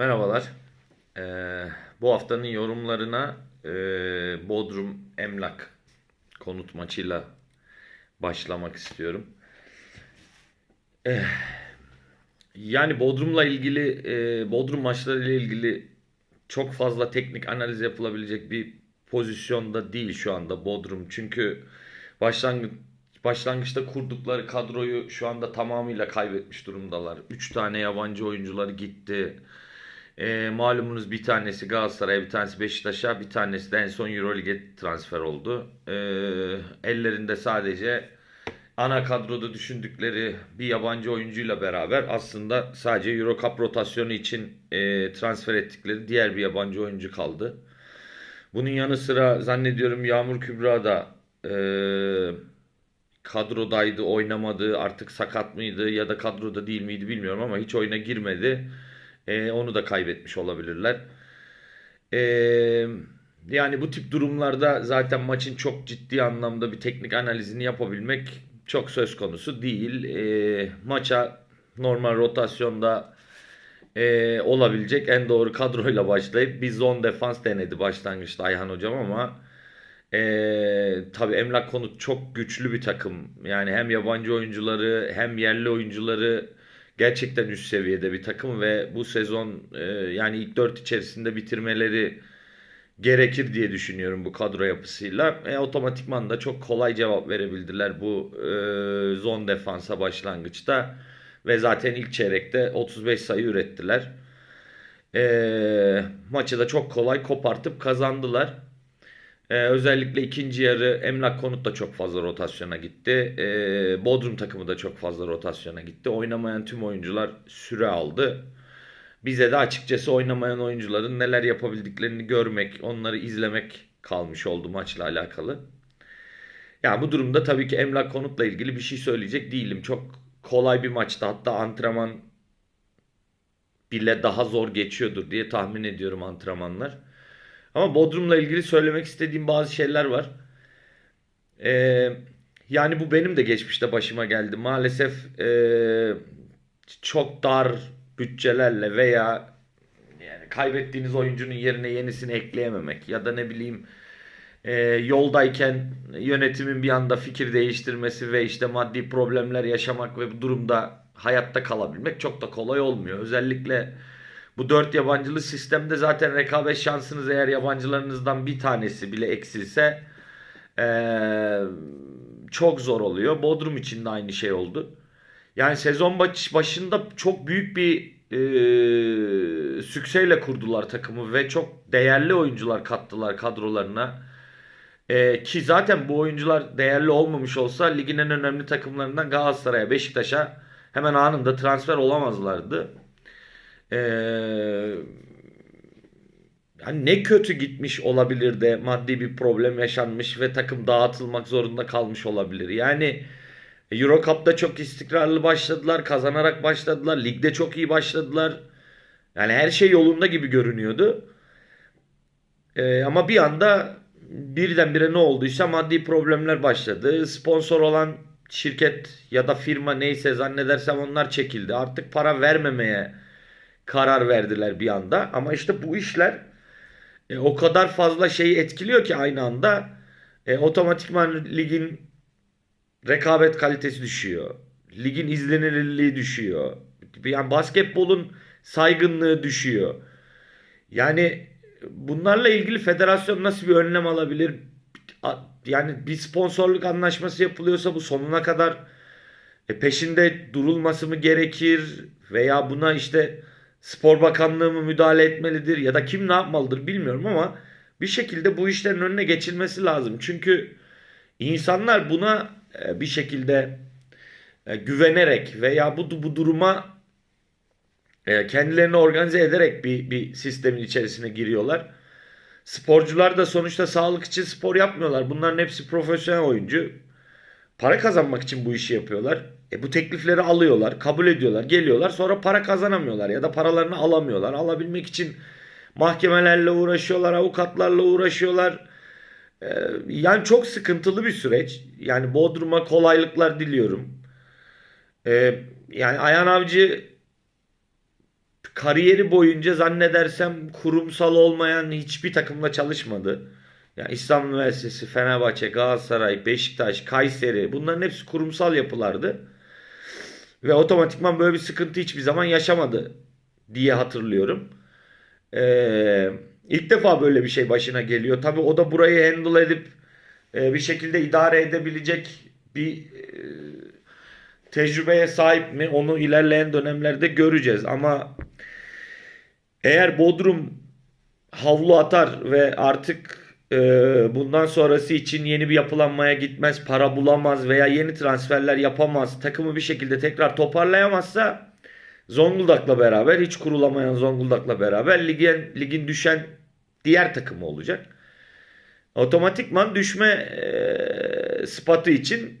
Merhabalar. Ee, bu haftanın yorumlarına e, Bodrum Emlak konut maçıyla başlamak istiyorum. Eh, yani Bodrum'la ilgili, e, Bodrum maçlarıyla ilgili çok fazla teknik analiz yapılabilecek bir pozisyonda değil şu anda Bodrum. Çünkü başlangıç başlangıçta kurdukları kadroyu şu anda tamamıyla kaybetmiş durumdalar. 3 tane yabancı oyuncuları gitti. E, malumunuz bir tanesi Galatasaray'a, bir tanesi Beşiktaş'a, bir tanesi de en son Euroleague'e transfer oldu. E, ellerinde sadece ana kadroda düşündükleri bir yabancı oyuncuyla beraber aslında sadece Euro Cup rotasyonu için e, transfer ettikleri diğer bir yabancı oyuncu kaldı. Bunun yanı sıra zannediyorum Yağmur Kübra da e, kadrodaydı, oynamadı, artık sakat mıydı ya da kadroda değil miydi bilmiyorum ama hiç oyuna girmedi. E, onu da kaybetmiş olabilirler. E, yani bu tip durumlarda zaten maçın çok ciddi anlamda bir teknik analizini yapabilmek çok söz konusu değil. E, maça normal rotasyonda e, olabilecek en doğru kadroyla başlayıp bir zone defans denedi başlangıçta Ayhan hocam ama e, tabii Emlak Konut çok güçlü bir takım. Yani hem yabancı oyuncuları hem yerli oyuncuları gerçekten üst seviyede bir takım ve bu sezon e, yani ilk dört içerisinde bitirmeleri gerekir diye düşünüyorum bu kadro yapısıyla. E, otomatikman da çok kolay cevap verebildiler bu e, zon defansa başlangıçta ve zaten ilk çeyrekte 35 sayı ürettiler. E, maçı da çok kolay kopartıp kazandılar. E, özellikle ikinci yarı Emlak Konut da çok fazla rotasyona gitti. E, Bodrum takımı da çok fazla rotasyona gitti. Oynamayan tüm oyuncular süre aldı. Bize de açıkçası oynamayan oyuncuların neler yapabildiklerini görmek, onları izlemek kalmış oldu maçla alakalı. Yani bu durumda tabii ki Emlak Konut'la ilgili bir şey söyleyecek değilim. Çok kolay bir maçtı. Hatta antrenman bile daha zor geçiyordur diye tahmin ediyorum antrenmanlar. Ama Bodrum'la ilgili söylemek istediğim bazı şeyler var. Ee, yani bu benim de geçmişte başıma geldi. Maalesef e, çok dar bütçelerle veya yani kaybettiğiniz oyuncunun yerine yenisini ekleyememek ya da ne bileyim e, yoldayken yönetimin bir anda fikir değiştirmesi ve işte maddi problemler yaşamak ve bu durumda hayatta kalabilmek çok da kolay olmuyor. Özellikle bu dört yabancılı sistemde zaten rekabet şansınız eğer yabancılarınızdan bir tanesi bile eksilse e, çok zor oluyor. Bodrum için de aynı şey oldu. Yani sezon baş, başında çok büyük bir e, sükseyle kurdular takımı ve çok değerli oyuncular kattılar kadrolarına. E, ki zaten bu oyuncular değerli olmamış olsa ligin en önemli takımlarından Galatasaray'a, Beşiktaş'a hemen anında transfer olamazlardı. Yani ne kötü gitmiş olabilir de maddi bir problem yaşanmış ve takım dağıtılmak zorunda kalmış olabilir. Yani Euro Cup'ta çok istikrarlı başladılar. Kazanarak başladılar. Ligde çok iyi başladılar. Yani her şey yolunda gibi görünüyordu. Ee, ama bir anda birdenbire ne olduysa maddi problemler başladı. Sponsor olan şirket ya da firma neyse zannedersem onlar çekildi. Artık para vermemeye karar verdiler bir anda. Ama işte bu işler e, o kadar fazla şeyi etkiliyor ki aynı anda. E, otomatikman ligin rekabet kalitesi düşüyor. Ligin izlenirliği düşüyor. Yani basketbolun saygınlığı düşüyor. Yani bunlarla ilgili federasyon nasıl bir önlem alabilir? Yani bir sponsorluk anlaşması yapılıyorsa bu sonuna kadar e, peşinde durulması mı gerekir? Veya buna işte spor bakanlığı mı müdahale etmelidir? Ya da kim ne yapmalıdır bilmiyorum ama bir şekilde bu işlerin önüne geçilmesi lazım. Çünkü insanlar buna e, bir şekilde e, güvenerek veya bu bu duruma e, kendilerini organize ederek bir bir sistemin içerisine giriyorlar. Sporcular da sonuçta sağlık için spor yapmıyorlar. Bunların hepsi profesyonel oyuncu. Para kazanmak için bu işi yapıyorlar. E bu teklifleri alıyorlar, kabul ediyorlar, geliyorlar. Sonra para kazanamıyorlar ya da paralarını alamıyorlar. Alabilmek için mahkemelerle uğraşıyorlar, avukatlarla uğraşıyorlar. Ee, yani çok sıkıntılı bir süreç. Yani Bodrum'a kolaylıklar diliyorum. Ee, yani Ayhan Avcı kariyeri boyunca zannedersem kurumsal olmayan hiçbir takımla çalışmadı. Yani İstanbul Üniversitesi, Fenerbahçe, Galatasaray, Beşiktaş, Kayseri bunların hepsi kurumsal yapılardı. Ve otomatikman böyle bir sıkıntı hiçbir zaman yaşamadı diye hatırlıyorum. Ee, ilk defa böyle bir şey başına geliyor. Tabii o da burayı handle edip e, bir şekilde idare edebilecek bir e, tecrübeye sahip mi onu ilerleyen dönemlerde göreceğiz. Ama eğer Bodrum havlu atar ve artık e, bundan sonrası için yeni bir yapılanmaya gitmez, para bulamaz veya yeni transferler yapamaz, takımı bir şekilde tekrar toparlayamazsa Zonguldak'la beraber hiç kurulamayan Zonguldak'la beraber ligin ligin düşen diğer takımı olacak. Otomatikman düşme e, spatı için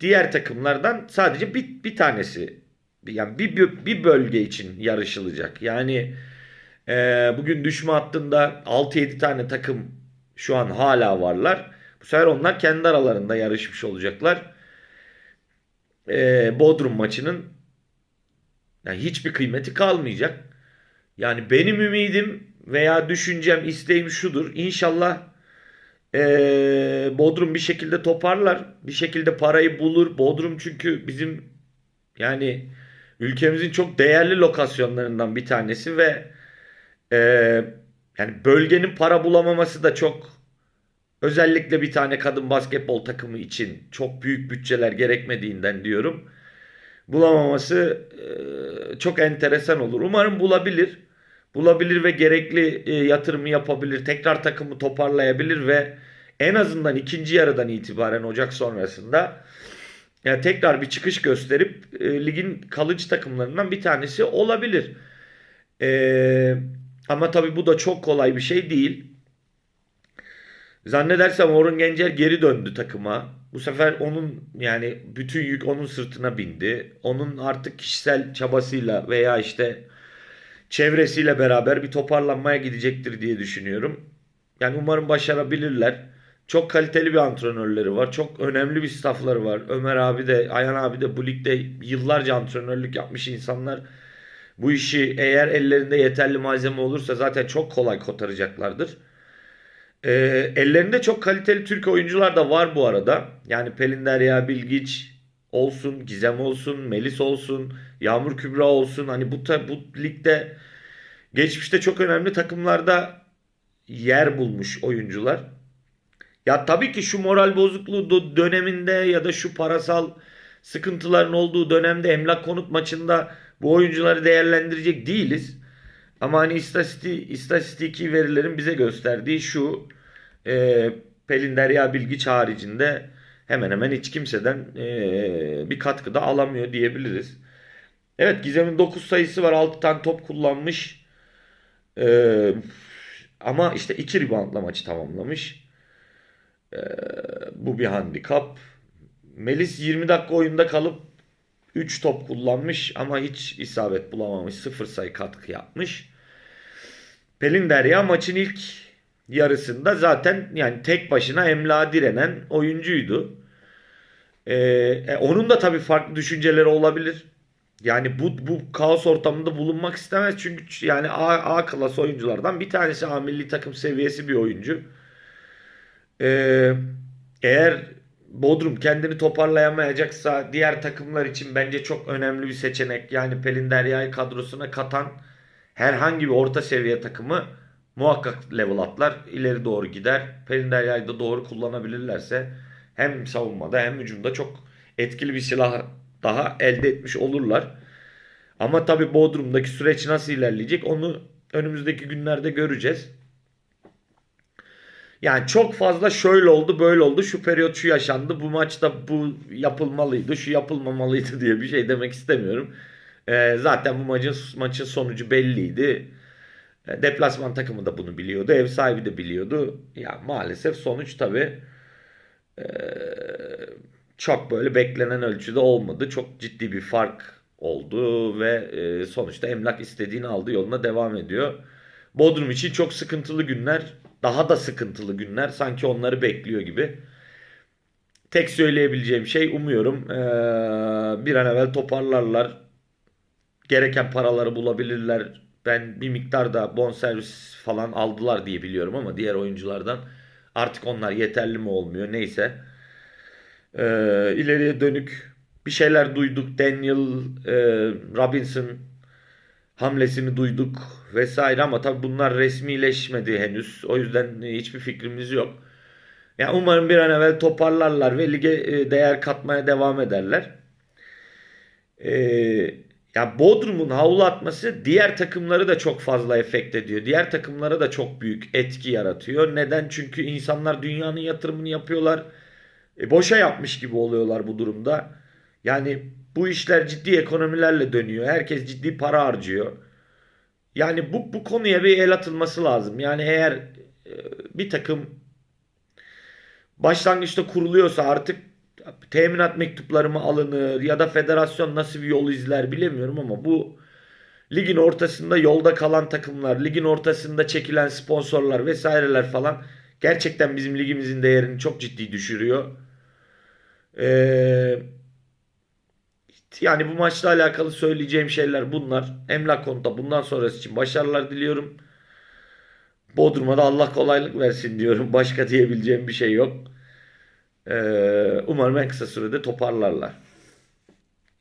diğer takımlardan sadece bir, bir tanesi yani bir, bir, bir bölge için yarışılacak. Yani e, bugün düşme hattında 6-7 tane takım şu an hala varlar. Bu sefer onlar kendi aralarında yarışmış olacaklar. E, Bodrum maçının yani hiçbir kıymeti kalmayacak. Yani benim ümidim veya düşüncem, isteğim şudur. İnşallah ee, Bodrum bir şekilde toparlar. Bir şekilde parayı bulur. Bodrum çünkü bizim yani ülkemizin çok değerli lokasyonlarından bir tanesi ve e, yani bölgenin para bulamaması da çok özellikle bir tane kadın basketbol takımı için çok büyük bütçeler gerekmediğinden diyorum. Bulamaması e, çok enteresan olur. Umarım bulabilir bulabilir ve gerekli e, yatırımı yapabilir. Tekrar takımı toparlayabilir ve en azından ikinci yarıdan itibaren Ocak sonrasında yani tekrar bir çıkış gösterip e, ligin kalıcı takımlarından bir tanesi olabilir. E, ama tabii bu da çok kolay bir şey değil. Zannedersem Orhun Gencer geri döndü takıma. Bu sefer onun yani bütün yük onun sırtına bindi. Onun artık kişisel çabasıyla veya işte çevresiyle beraber bir toparlanmaya gidecektir diye düşünüyorum. Yani umarım başarabilirler. Çok kaliteli bir antrenörleri var. Çok önemli bir staffları var. Ömer abi de, Ayhan abi de bu ligde yıllarca antrenörlük yapmış insanlar. Bu işi eğer ellerinde yeterli malzeme olursa zaten çok kolay kotaracaklardır. E, ellerinde çok kaliteli Türk oyuncular da var bu arada. Yani Pelin Derya Bilgiç olsun, Gizem olsun, Melis olsun, Yağmur Kübra olsun. Hani bu bu ligde geçmişte çok önemli takımlarda yer bulmuş oyuncular. Ya tabii ki şu moral bozukluğu döneminde ya da şu parasal sıkıntıların olduğu dönemde emlak konut maçında bu oyuncuları değerlendirecek değiliz. Ama hani istatisti, istatistiki verilerin bize gösterdiği şu e, Pelin Derya Bilgiç haricinde hemen hemen hiç kimseden e, bir katkı da alamıyor diyebiliriz. Evet Gizem'in 9 sayısı var 6 tane top kullanmış. E, ama işte 2 reboundla maçı tamamlamış. E, bu bir handikap. Melis 20 dakika oyunda kalıp 3 top kullanmış ama hiç isabet bulamamış. 0 sayı katkı yapmış. Pelin Derya maçın ilk yarısında zaten yani tek başına emla direnen oyuncuydu. Ee, e, onun da tabii farklı düşünceleri olabilir. Yani bu bu kaos ortamında bulunmak istemez çünkü yani A, A klas oyunculardan bir tanesi A milli takım seviyesi bir oyuncu. Ee, eğer Bodrum kendini toparlayamayacaksa diğer takımlar için bence çok önemli bir seçenek. Yani Pelin Derya'yı kadrosuna katan herhangi bir orta seviye takımı muhakkak level atlar. ileri doğru gider. Pelin Derya'yı da doğru kullanabilirlerse hem savunmada hem hücumda çok etkili bir silah daha elde etmiş olurlar. Ama tabi Bodrum'daki süreç nasıl ilerleyecek onu önümüzdeki günlerde göreceğiz. Yani çok fazla şöyle oldu böyle oldu şu periyot şu yaşandı bu maçta bu yapılmalıydı şu yapılmamalıydı diye bir şey demek istemiyorum. Ee, zaten bu maçın, maçın sonucu belliydi. E, deplasman takımı da bunu biliyordu. Ev sahibi de biliyordu. Ya maalesef sonuç tabi e, çok böyle beklenen ölçüde olmadı. Çok ciddi bir fark oldu ve e, sonuçta emlak istediğini aldı yoluna devam ediyor. Bodrum için çok sıkıntılı günler. Daha da sıkıntılı günler. Sanki onları bekliyor gibi. Tek söyleyebileceğim şey umuyorum bir an evvel toparlarlar gereken paraları bulabilirler. Ben bir miktar da bonservis falan aldılar diye biliyorum ama diğer oyunculardan artık onlar yeterli mi olmuyor neyse. Ee, ileriye dönük bir şeyler duyduk. Daniel Robinson hamlesini duyduk vesaire ama tabii bunlar resmileşmedi henüz. O yüzden hiçbir fikrimiz yok. Ya umarım bir an evvel toparlarlar ve lige e, değer katmaya devam ederler. Ee, ya Bodrum'un havlu atması diğer takımları da çok fazla efekt ediyor. Diğer takımlara da çok büyük etki yaratıyor. Neden? Çünkü insanlar dünyanın yatırımını yapıyorlar. E, boşa yapmış gibi oluyorlar bu durumda. Yani bu işler ciddi ekonomilerle dönüyor. Herkes ciddi para harcıyor. Yani bu, bu konuya bir el atılması lazım. Yani eğer e, bir takım başlangıçta kuruluyorsa artık teminat mektupları mı alınır ya da federasyon nasıl bir yol izler bilemiyorum ama bu ligin ortasında yolda kalan takımlar, ligin ortasında çekilen sponsorlar vesaireler falan gerçekten bizim ligimizin değerini çok ciddi düşürüyor. Ee, yani bu maçla alakalı söyleyeceğim şeyler bunlar. Emlak konuda bundan sonrası için başarılar diliyorum. Bodrum'a da Allah kolaylık versin diyorum. Başka diyebileceğim bir şey yok. Ee, umarım en kısa sürede toparlarlar.